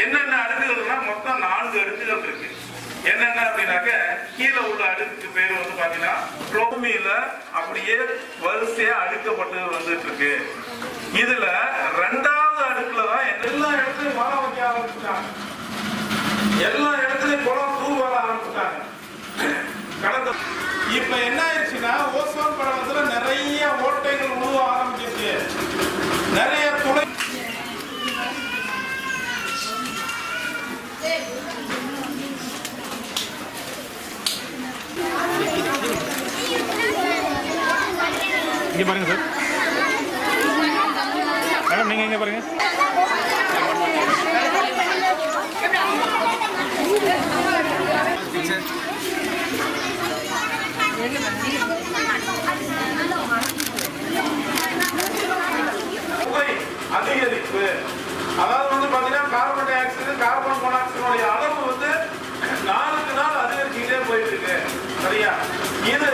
என்னென்ன அடுக்குகள்னா மொத்தம் நான்கு அடுக்குகள் இருக்கு. என்னென்ன அப்படின்னாக்க கீழே உள்ள அடுக்கு பேர் வந்து பாத்தீங்கன்னா பூமியில அப்படியே வரிசையா அடுக்கப்பட்டு வந்துட்டு இருக்கு. இதுல ரெண்டாவது அடுக்குல தான் எல்லா இடத்துலயும் மரம் வைக்க ஆரம்பிச்சுட்டாங்க. எல்லா இடத்துலயும் குளம் தூர் வர ஆரம்பிச்சுட்டாங்க. கடந்த இப்ப என்ன ஆயிடுச்சுன்னா இங்கே பாருங்க சார். மேடம் நீங்கள் இங்கே பாருங்க. அதிகரிப்பு. அதாவது வந்து பாத்தீங்கன்னா கார்பன் டை ஆக்சைடு கார்பன் மோனாக்சைடுடைய அளவு வந்து நாளுக்கு நாள் அதிகரிச்சுக்கிட்டே போயிட்டு இருக்கு. சரியா? இது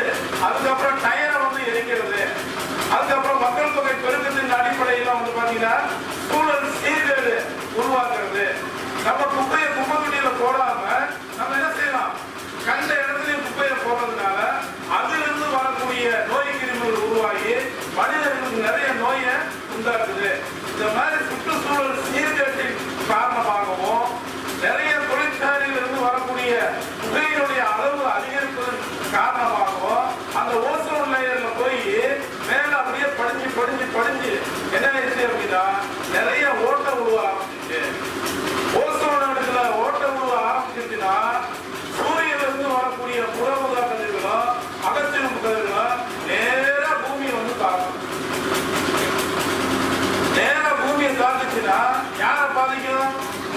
அதுக்கப்புறம் டயரை வந்து எரிக்கிறது. மக்கள் தொகை பெருக்கத்தின் அடிப்படையில் வந்து பாத்தீங்கன்னா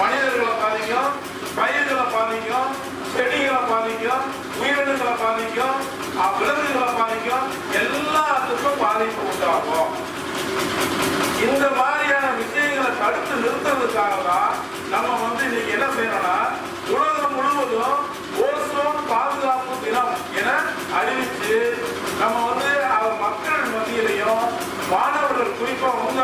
மனிதர்களை பாதிக்கும் பயிர்களை பாதிக்கும் செடிகளை பாதிக்கும் உயிரினங்களை பாதிக்கும் விலங்குகளை பாதிக்கும் எல்லாத்துக்கும் பாதிப்பு உண்டாகும். இந்த மாதிரியான விஷயங்களை தடுத்து நிறுத்துறதுக்காக தான் நம்ம வந்து இன்னைக்கு என்ன செய்யணும்னா உலகம் முழுவதும் ஓசோன் பாதுகாப்பு தினம் என அறிவிச்சு நம்ம வந்து மக்கள் மத்தியிலையும் மாணவர்கள் குறிப்பா உங்க